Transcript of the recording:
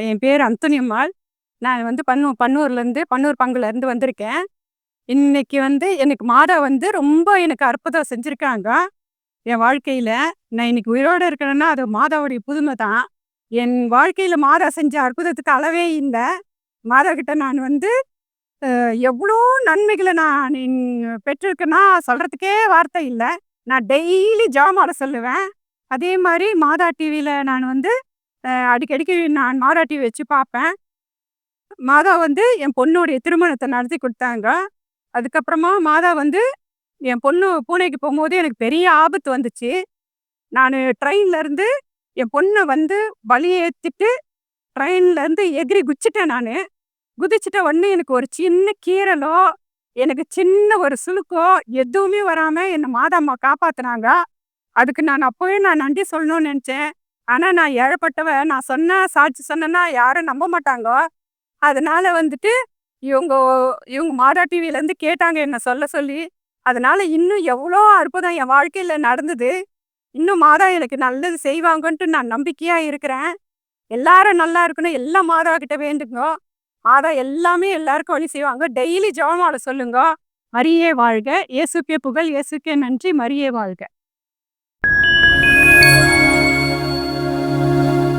என் பேர் அந்தோனி அம்மாள். நான் வந்து பன்னு பன்னூர்லேருந்து பன்னூர் பங்குலேருந்து வந்திருக்கேன். இன்னைக்கு வந்து எனக்கு மாதா வந்து ரொம்ப எனக்கு அற்புதம் செஞ்சுருக்காங்க என் வாழ்க்கையில் நான் இன்னைக்கு உயிரோடு இருக்கிறேன்னா, அது மாதாவுடைய புதுமை தான். என் வாழ்க்கையில் மாதா செஞ்ச அற்புதத்துக்கு அளவே இல்லை மாதா கிட்ட நான் வந்து எவ்வளோ நன்மைகளை நான் பெற்றிருக்கேன்னா, சொல்கிறதுக்கே வார்த்தை இல்லை நான் டெய்லி ஜெபமால சொல்லுவேன். அதே மாதிரி மாதா டிவியில் நான் வந்து அடிக்கடிக்கு நான் மாராட்டி வச்சு பார்ப்பேன். மாதா வந்து என் பொண்ணுடைய திருமணத்தை நடத்தி கொடுத்தாங்க அதுக்கப்புறமா மாதா வந்து என் பொண்ணு பூனேக்கு போகும்போது எனக்கு பெரிய ஆபத்து வந்துச்சு. நான் ட்ரெயின்லேருந்து என் பொண்ணை வந்து பலி ஏத்திட்டு ட்ரெயின்லேருந்து எகிரி குச்சிட்டேன் நான் குதிச்சிட்ட உடனே எனக்கு ஒரு சின்ன கீறலோ, எனக்கு சின்ன ஒரு சுழுக்கோ எதுவுமே வராமல் என்னை மாதா அம்மா காப்பாத்துனாங்க. அதுக்கு நான் அப்போவே நான் நன்றி சொல்லணும்னு நினச்சேன் ஆனா நான் ஏழப்பட்டவன் நான் சொன்ன சாட்சி சொன்னேன்னா யாரும் நம்ப மாட்டாங்க. அதனால வந்துட்டு இவங்க இவங்க மாதா டிவிலேருந்து கேட்டாங்க என்னை சொல்ல சொல்லி. அதனால இன்னும் எவ்வளோ அற்புதம் என் வாழ்க்கையில் நடந்தது. இன்னும் மாதா எனக்கு நல்லது செய்வாங்கன்ட்டு நான் நம்பிக்கையாக இருக்கிறேன். எல்லாரும் நல்லா இருக்கணும். எல்லாம் மாதா கிட்ட வேண்டுங்கோ. மாதா எல்லாமே எல்லாருக்கும் வழி செய்வாங்க. டெய்லி ஜெபமால சொல்லுங்க. மரியே வாழ்க! இயேசுக்கே புகழ்! இயேசுக்கே நன்றி! மரியே வாழ்க!